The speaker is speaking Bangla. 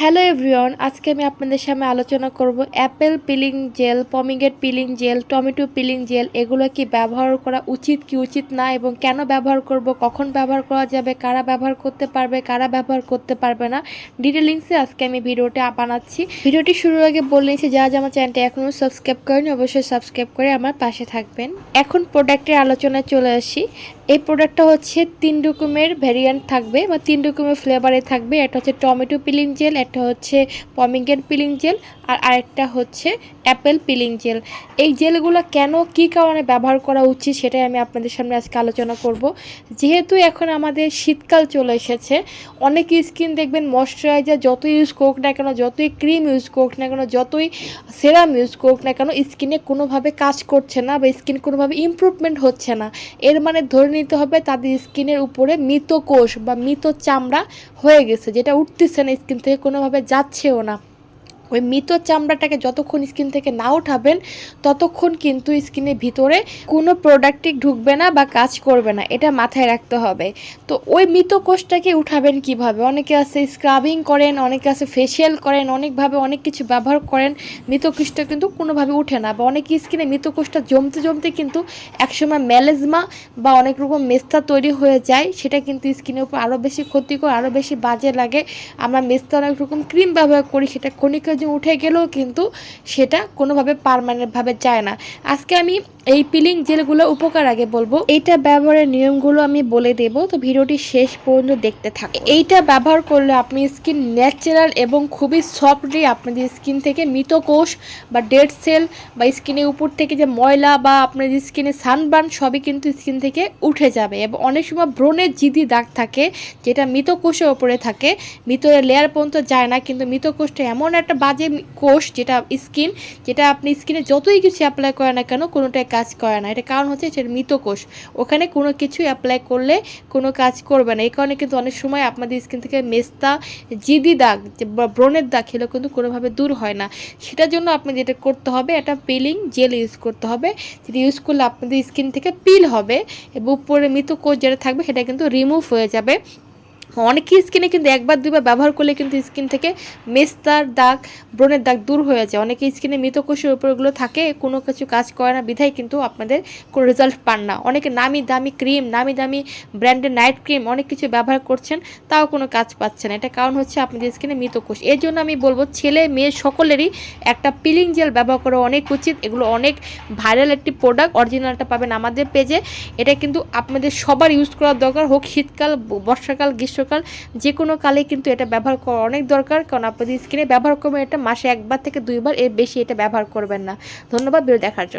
হ্যালো এভরিওয়ান, আজকে আমি আপনাদের সামনে আলোচনা করব apple peeling gel, pomegranate peeling gel, tomato peeling gel, এগুলো কি ব্যবহার করা উচিত কি উচিত না এবং কেন ব্যবহার করব, কখন ব্যবহার করা যাবে, কারা ব্যবহার করতে পারবে, কারা ব্যবহার করতে পারবে না ডিটেলিংসে আজকে আমি ভিডিওটা বানাচ্ছি। ভিডিওটি শুরুর আগে বলে নিচ্ছি, যারা যে আমার চ্যানেলটি এখনও সাবস্ক্রাইব করেনি অবশ্যই সাবস্ক্রাইব করে আমার পাশে থাকবেন। এখন প্রোডাক্টের আলোচনায় চলে আসি। এই প্রোডাক্টটা হচ্ছে তিন রকমের ভ্যারিয়েন্ট থাকবে বা তিন রকমের ফ্লেভারে থাকবে, এটা হচ্ছে টমেটো পিলিং জেল একটা হচ্ছে পমিগ্রেন পিলিং জেল আর আরেকটা হচ্ছে অ্যাপেল পিলিং জেল। এই জেলগুলো কেন, কি কারণে ব্যবহার করা উচিত সেটাই আমি আপনাদের সামনে আজকে আলোচনা করব। যেহেতু এখন আমাদের শীতকাল চলে এসেছে, অনেক স্কিন দেখবেন ময়শ্চারাইজার যত ইউজ করুক না কেন, যতই ক্রিম ইউজ করুক না কেন, যতই সেরাম ইউজ করুক না কেন স্কিনে কোনোভাবে কাজ করছে না বা স্কিন কোনোভাবে ইমপ্রুভমেন্ট হচ্ছে না। এর মানে ধরে নিতে হবে তাদের স্কিনের উপরে মৃত কোষ বা মৃত চামড়া হয়ে গেছে, যেটা উঠতেছে না স্কিন থেকে, কোনোভাবে যাচ্ছেও না। ওই মৃত চামড়াটাকে যতক্ষণ স্কিন থেকে না উঠাবেন, ততক্ষণ কিন্তু স্কিনের ভিতরে কোনো প্রোডাক্টই ঢুকবে না বা কাজ করবে না, এটা মাথায় রাখতে হবে। তো ওই মৃত কোষটাকে উঠাবেন কীভাবে? অনেকে আছে স্ক্রাবিং করেন, অনেকে আছে ফেসিয়াল করেন, অনেকভাবে অনেক কিছু ব্যবহার করেন, মৃত কোষটা কিন্তু কোনোভাবে উঠে না। বা অনেক স্কিনে মৃত কোষটা জমতে জমতে কিন্তু একসময় ম্যালেজমা বা অনেক রকম মেস্তা তৈরি হয়ে যায়, সেটা কিন্তু স্কিনের উপর আরও বেশি ক্ষতিকর আরও বেশি বাজে লাগে। আমরা মেস্তা অনেক রকম ক্রিম ব্যবহার করি, সেটা ক্ষণিকের উঠে গেলেও কিন্তু সেটা কোনোভাবে পারমানেন্টভাবে যায় না। আজকে আমি এই পিলিং জেলগুলো উপকার আগে বলব। এইটা ব্যবহারের নিয়মগুলো আমি বলে দেব, তো ভিডিওটি শেষ পর্যন্ত দেখতে থাকে। এইটা ব্যবহার করলে আপনি স্কিন ন্যাচারাল এবং খুবই সফটলি আপনাদের স্কিন থেকে মৃত কোষ বা ডেড সেল বা স্কিনের উপর থেকে যে ময়লা বা আপনাদের স্কিনে সানবার্ন সবই কিন্তু স্কিন থেকে উঠে যাবে এবং অনেক সময় ব্রণের জিদি দাগ থাকে, যেটা মৃত কোষের ওপরে থাকে। মৃত লেয়ার পর্যন্ত যায় না, কিন্তু মৃত কোষটা এমন একটা বাজে কোষ যেটা স্কিন যেটা আপনি স্কিনে যতই কিছু অ্যাপ্লাই করে না কেন কোনোটাই কাজ করে না। এটা কারণ হচ্ছে সেটা মৃত কোষ ওখানে কোনো কিছু অ্যাপ্লাই করলে কোনো কাজ করবে না। এই কারণে কিন্তু অনেক সময় আপনাদের স্কিন থেকে মেস্তা, জিদি দাগ ব্রণের দাগ খেলে কিন্তু কোনোভাবে দূর হয় না। সেটার জন্য আপনি যেটা করতে হবে, একটা পিলিং জেল ইউজ করতে হবে। যেটা ইউজ করলে আপনাদের স্কিন থেকে পিল হবে এবং উপরে মৃত কোষ যেটা থাকবে সেটা কিন্তু রিমুভ হয়ে যাবে। অনেকেই স্কিনে কিন্তু একবার দুবার ব্যবহার করলে কিন্তু স্কিন থেকে মেস্তার দাগ, ব্রণের দাগ দূর হয়ে যায়। অনেকে স্কিনে মৃতকোষের উপরগুলো থাকে, কোনো কিছু কাজ করে না, বিধায় কিন্তু আপনাদের কোনো রেজাল্ট পান না। অনেকে নামি দামি ক্রিম নামি দামি ব্র্যান্ডের নাইট ক্রিম অনেক কিছু ব্যবহার করছেন, তাও কোনো কাজ পাচ্ছে না। এটা কারণ হচ্ছে আপনাদের স্কিনে মৃতকোষ। এর জন্য আমি বলব, ছেলে মেয়ে সকলেরই একটা পিলিং জেল ব্যবহার করা অনেক উচিত। এগুলো অনেক ভাইরাল একটি প্রোডাক্ট অরিজিনালটা পাবেন আমাদের পেজে এটা কিন্তু আপনাদের সবার ইউজ করার দরকার। হোক শীতকাল, বর্ষাকাল গ্রীষ্মকাল যে কোনো কালে কিন্তু এটা ব্যবহার করা অনেক দরকার, কারণ আপনাদের স্কিনে ব্যবহার করবেন এটা মাসে একবার থেকে দুইবার এর বেশি এটা ব্যবহার করবেন না। ধন্যবাদ, ভিডিও দেখার জন্য।